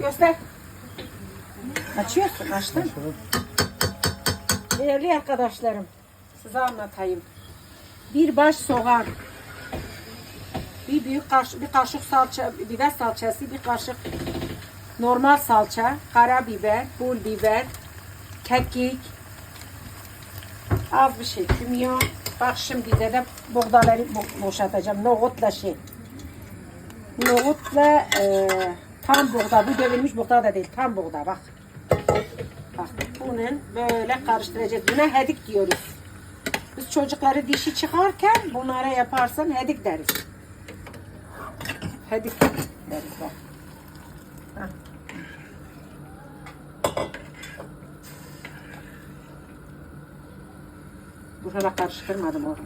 Göster. Açıyorsun, açtın. Değerli arkadaşlarım, size anlatayım. Bir baş soğan, bir büyük kaşık, bir kaşık salça, biber salçası, bir kaşık normal salça, karabiber, pul biber, kekik, az bir şey kimyon. Bak şimdi bize de buğdaları bo- boşaltacağım. Nohutla şey. Nohutla e, tam buğda. Bu dövülmüş buğda da değil. Tam buğda bak. Bak bunun böyle karıştıracağız. Buna hedik diyoruz. Biz çocukları dişi çıkarken bunlara yaparsan hedik deriz. Hedik deriz bak. Hah. Dur hala karıştırmadım onu.